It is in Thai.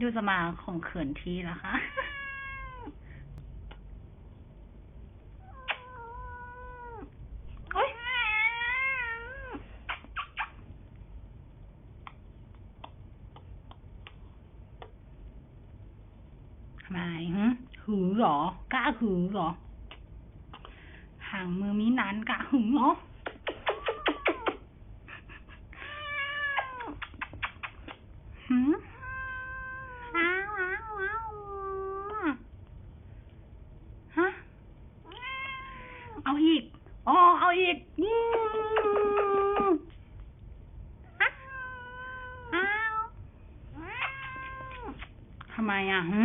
ดูจะมาของเขินทีแล้วคะโอ๊ยทำไมหือหรอกล้าหือหรอ ห่างมือมีนานกล้าหือเหรอหืมว้าวว้าวว้าวฮะ เอาอีกอ๋อเอาอีกอืมฮะอ้าทำไมอะฮึ